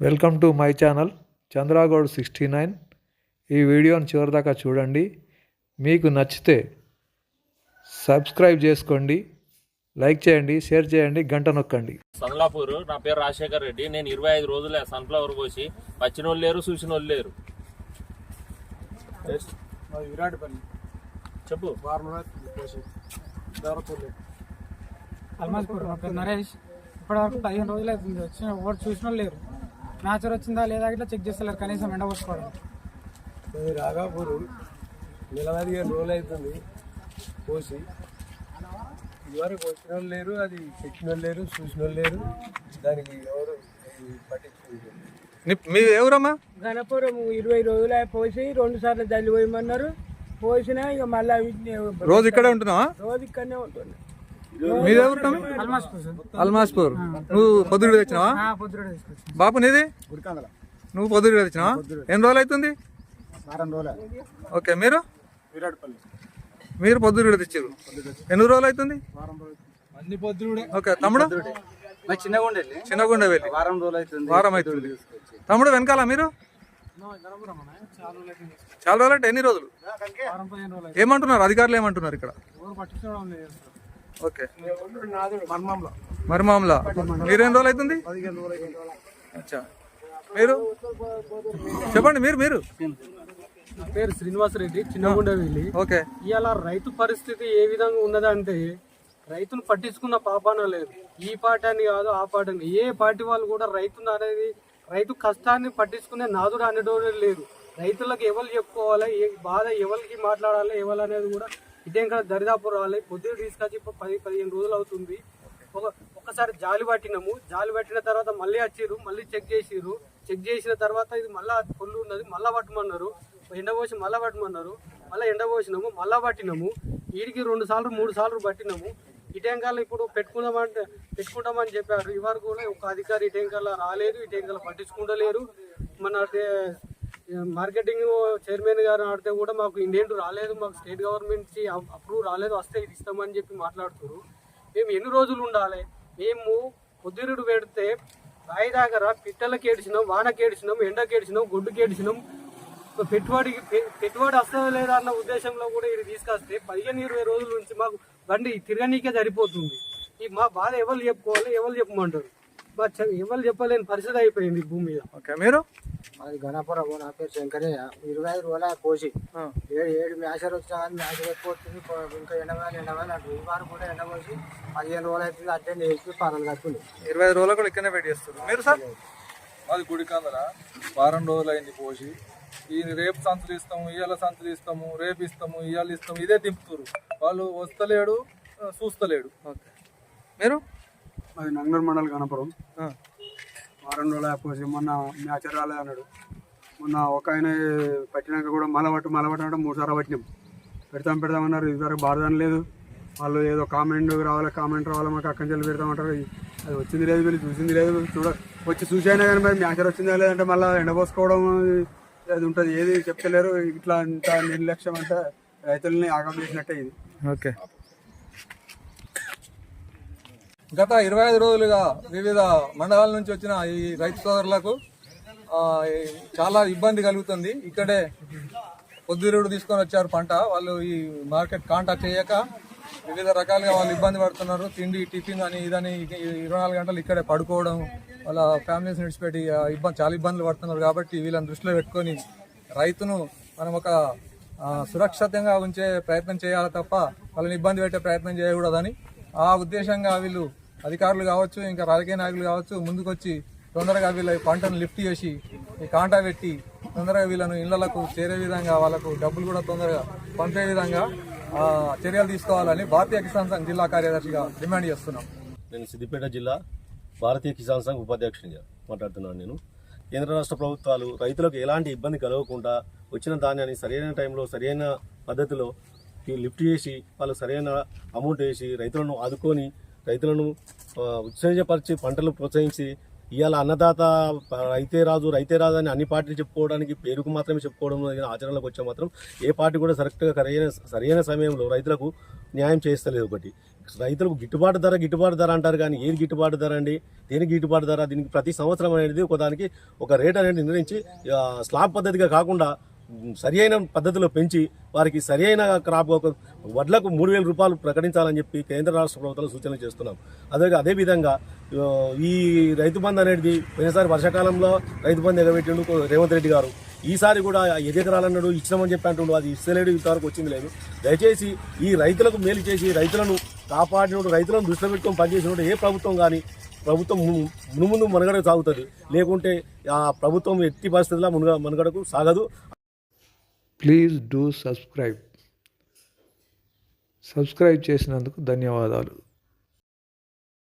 Welcome to my channel Chandragoud sixty nine. ఈ వీడియోని చివరిదాకా చూడండి. మీకు నచ్చితే సబ్స్క్రైబ్ చేసుకోండి లైక్ చేయండి షేర్ చేయండి గంట నొక్కండి. సన్లాపూర్ నా పేరు రాజశేఖర్ రెడ్డి. నేను ఇరవై ఐదు రోజులే సన్ఫ్లవర్ పోసి వచ్చిన వాళ్ళు లేరు చూసిన వాళ్ళు లేరు మాది విరాటపల్లి. చెప్పు. నరేష్. ఇప్పటివరకు పదిహేను రోజులు అవుతుంది. వచ్చిన ఎవరు చూసిన వాళ్ళు లేరు. మ్యాచర్ వచ్చిందా లేదా ఇట్లా చెక్ చేస్తలేరు కనీసం ఎండ పోసుకోవడం. రాగాపూర్ నెల పదిహేను రోజులు అవుతుంది కోసి ఇదివరకు వచ్చిన వాళ్ళు లేరు అది పెట్టిన వాళ్ళు లేరు చూసిన వాళ్ళు లేరు. దానికి ఎవరు పట్టించుకుంటారు? మీ ఎవరమ్మా గణపురం ఇరవై రోజులు పోసి రెండు సార్లు జల్లి పోయమన్నారు. పోసినా ఇక మళ్ళీ వీటిని రోజు ఇక్కడే ఉంటున్నావా? రోజు ఇక్కడనే ఉంటుంది మీది ఎవరు తమ్మి? అల్మాజ్పూర్ సార్. అల్మాస్పూర్. నువ్వు పొద్దుడు తెచ్చినావా? బాపు నీది? నువ్వు పొద్దుడు తెచ్చినావా? ఎన్ని రోజులు అవుతుంది? ఓకే మీరు? మీరు పొద్దుడు తెచ్చారు. ఎన్ని రోజులు అవుతుంది? ఓకే తమ్ముడు? చిన్నగుండే చిన్నగుండ వెళ్ళి. వారం రోజులు అవుతుంది. వారం అవుతుంది. తమ్ముడు వెనకాల మీరు? చాలా రోజులు అంటే ఎన్ని రోజులు? ఏమంటున్నారు? అధికారులు ఏమంటున్నారు ఇక్కడ? ఓకే. మర్మంలో. మరి మామూలా మీరేం రోజులు అవుతుంది? పదిహేను రోజులు అవుతుంది అచ్చా. మీరు? చెప్పండి మీరు మీరు. నా పేరు శ్రీనివాసరెడ్డి చిన్నగుండవెల్లి ఓకే. ఇవాళ రైతు పరిస్థితి ఏ విధంగా ఉన్నదంటే రైతును పట్టించుకున్న పాపాన లేదు. ఈ పార్టీ అని కాదు ఆ పార్టీ అని. ఏ పార్టీ వాళ్ళు కూడా రైతును అనేది రైతు కష్టాన్ని పట్టించుకునే నాదుడు అనేటోడు లేరు రైతులకు ఎవరు చెప్పుకోవాలి? ఏ బాధ ఎవరికి మాట్లాడాలి? ఎవరు అనేది కూడా ఇదేం కదా దరిదాపు రావాలి పొద్దున తీసుకొచ్చి ఇప్పుడు పది పదిహేను రోజులు అవుతుంది. ఒక ఒక్కసారి జాలి పట్టినాము. జాలి పట్టిన తర్వాత మళ్ళీ వచ్చిర్రు మళ్ళీ చెక్ చేసిర్రు. చెక్ చేసిన తర్వాత ఇది మళ్ళా పొల్లు ఉన్నది మళ్ళా పట్టమన్నారు. ఎండ పోసి మళ్ళా పట్టమన్నారు. మళ్ళీ ఎండ పోసినాము మళ్ళా పట్టినాము. వీడికి రెండు సార్లు మూడు సార్లు పట్టినాము. ఈ ఇప్పుడు పెట్టుకుందామంటే పెట్టుకుంటామని చెప్పారు. ఇవరకు కూడా ఒక అధికారి ఈ రాలేదు ఈ పట్టించుకుంటలేరు. మన మార్కెటింగ్ చైర్మన్ గారు ఆడితే కూడా మాకు ఇండియన్ రాలేదు మాకు స్టేట్ గవర్నమెంట్ నుంచి అప్రూవ్ రాలేదు వస్తే ఇది ఇస్తామని చెప్పి మాట్లాడుతున్నారు మేము ఎన్ని రోజులు ఉండాలి? మేము పొద్దురుడు పెడితే రాయి దగ్గర పిట్టలకి ఏడిచినాం వానకి ఏడిచినాం ఎండకి ఏడిచినాం గొడ్డుకి ఏడిచినాం. పెట్టుబడికి పె- పెట్టుబడి వస్తుందా లేదా అన్న ఉద్దేశంలో కూడా ఇది తీసుకొస్తే పదిహేను ఇరవై రోజుల నుంచి మాకు బండి తిరగనీకే సరిపోతుంది. ఈ మా బాధ ఎవరు చెప్పుకోవాలి ఎవరు చెప్పమంటారు? మా ఎవరు చెప్పలేని పరిస్థితి అయిపోయింది భూమి మీద. ఓకే మీరు? అది గణపురం నా పేరు శంకరయ్య. ఇరవై ఐదు రోజులు ఆ. ఏడు ఏడు మ్యాచర్ వచ్చినా కానీ మ్యాచర్ ఎక్కువస్తుంది ఇంకా ఎండవాలి ఎండవాలి అంటారు ఈ వారం కూడా ఎండపోసి పదిహేను రోజులు అవుతుంది. అటెండ్ చేసి పనులు కట్టుకుంది ఇరవై ఐదు రోజులు కూడా ఇక్కడనే వెయిట్ చేస్తారు మీరు సార్? మాది గుడికాందల వారం రోజులు అయింది పోసి ఈ రేపు సంచులు ఇస్తాము ఇవాళ సంచులు ఇస్తాము రేపు ఇస్తాము ఇవాళ ఇస్తాము. ఇదే దింపుతారు. వాళ్ళు వస్తలేడు చూస్తలేడు. ఓకే. మీరు? అది నంగనూరు మండలి గణపురం రెండు లేకపోతే మొన్న మ్యాచ్ రాలేదు అన్నాడు. మొన్న ఒక ఆయన పట్టినాక కూడా మల పట్టు మల అంటే మూడు సార్లు పట్టినాం. పెడతాం పెడతామన్నారు ఇదివరకు బాధ లేదు. వాళ్ళు ఏదో కామెంట్ రావాలి కామెంట్ రావాలి మాకు అక్కడి నుంచి పెడతామంటారు. అది వచ్చింది లేదు వీళ్ళు చూసింది లేదు చూడ వచ్చి చూసైనా కానీ మరి మ్యాచ్ వచ్చిందా లేదంటే మళ్ళీ ఎండబోసుకోవడం అది ఉంటుంది. ఏది చెప్తలేరు. ఇట్లా ఇంత నిర్లక్ష్యం అంటే రైతుల్ని ఆగం చేసినట్టే ఇది. ఓకే. గత ఇరవై ఐదు రోజులుగా వివిధ మండలాల నుంచి వచ్చిన ఈ రైతు సోదరులకు చాలా ఇబ్బంది కలుగుతుంది. ఇక్కడే పొద్దురుడు తీసుకొని వచ్చారు పంట. వాళ్ళు ఈ మార్కెట్ కాంటాక్ట్ చేయక వివిధ రకాలుగా వాళ్ళు ఇబ్బంది పడుతున్నారు. తిండి టిఫిన్ అని ఇదని ఇరవై నాలుగు గంటలు ఇక్కడే పడుకోవడం వాళ్ళ ఫ్యామిలీస్ విడిచిపెట్టి ఇబ్బంది చాలా ఇబ్బందులు పడుతున్నారు కాబట్టి వీళ్ళని దృష్టిలో పెట్టుకొని రైతును మనం ఒక సురక్షితంగా ఉంచే ప్రయత్నం చేయాలి తప్ప వాళ్ళని ఇబ్బంది పెట్టే ప్రయత్నం చేయకూడదని ఆ ఉద్దేశంగా వీళ్ళు అధికారులు కావచ్చు ఇంకా రాజకీయ నాయకులు కావచ్చు ముందుకొచ్చి తొందరగా వీళ్ళ పంటను లిఫ్ట్ చేసి ఈ కాంటా పెట్టి తొందరగా వీళ్ళను ఇళ్ళకు చేరే విధంగా వాళ్ళకు డబ్బులు కూడా తొందరగా పంపే విధంగా చర్యలు తీసుకోవాలని భారతీయ కిసాన్ సంఘ్ జిల్లా కార్యదర్శిగా డిమాండ్ చేస్తున్నాం. నేను సిద్దిపేట జిల్లా భారతీయ కిసాన్ సంఘ్ ఉపాధ్యక్షునిగా మాట్లాడుతున్నాను నేను. కేంద్ర రాష్ట్ర ప్రభుత్వాలు రైతులకు ఎలాంటి ఇబ్బంది కలగకుండా వచ్చిన ధాన్యాన్ని సరైన టైంలో సరైన పద్ధతిలో వాళ్ళకి లిఫ్ట్ చేసి వాళ్ళకి సరైన అమౌంట్ వేసి రైతులను ఆదుకొని రైతులను ఆ, ఉత్సాహపరిచి పంటలు ప్రోత్సహించి ఇవాళ అన్నదాత రైతే రాజు రైతే రాజు అని అన్ని పార్టీలు చెప్పుకోవడానికి పేరుకు మాత్రమే చెప్పుకోవడం ఆచరణలోకి వచ్చే మాత్రం ఏ పార్టీ కూడా కరెక్ట్గా సరైన సరైన సమయంలో రైతులకు న్యాయం చేస్తలేదు ఒకటి. రైతులకు గిట్టుబాటు ధర గిట్టుబాటు ధర అంటారు కానీ ఏది గిట్టుబాటు ధర అండి? దేనికి గిట్టుబాటు ధర? దీనికి ప్రతి సంవత్సరం అనేది ఒక దానికి ఒక రేట్ అనేది నిర్ణయించి స్లాబ్ పద్ధతిగా కాకుండా సరి అయిన పద్ధతిలో పెంచి వారికి సరి అయిన క్రాప్ ఒక వడ్లకు మూడు వేల రూపాయలు ప్రకటించాలని చెప్పి కేంద్ర రాష్ట్ర ప్రభుత్వాలు సూచనలు చేస్తున్నాం. అదే అదేవిధంగా ఈ రైతు బంధు అనేది పోయినసారి వర్షాకాలంలో రైతు బంధు ఎగబెట్టిండు రేవంత్ రెడ్డి గారు. ఈసారి కూడా ఐదు ఎకరాలన్నాడు ఇచ్చినామని చెప్పి అంటుండు. అది ఇస్తలేడు ఇంతవరకు వచ్చింది లేదు. దయచేసి ఈ రైతులకు మేలు చేసి రైతులను కాపాడినోడు రైతులను దృష్టిలో పెట్టుకొని పనిచేసినోడు ఏ ప్రభుత్వం కానీ ప్రభుత్వం ము- మునుముందు మనుగడ సాగుతుంది. లేకుంటే ఆ ప్రభుత్వం ఎట్టి పరిస్థితుల్లో మునుగ మనుగడకు సాగదు. Please do subscribe. సబ్స్క్రైబ్ చేసినందుకు ధన్యవాదాలు.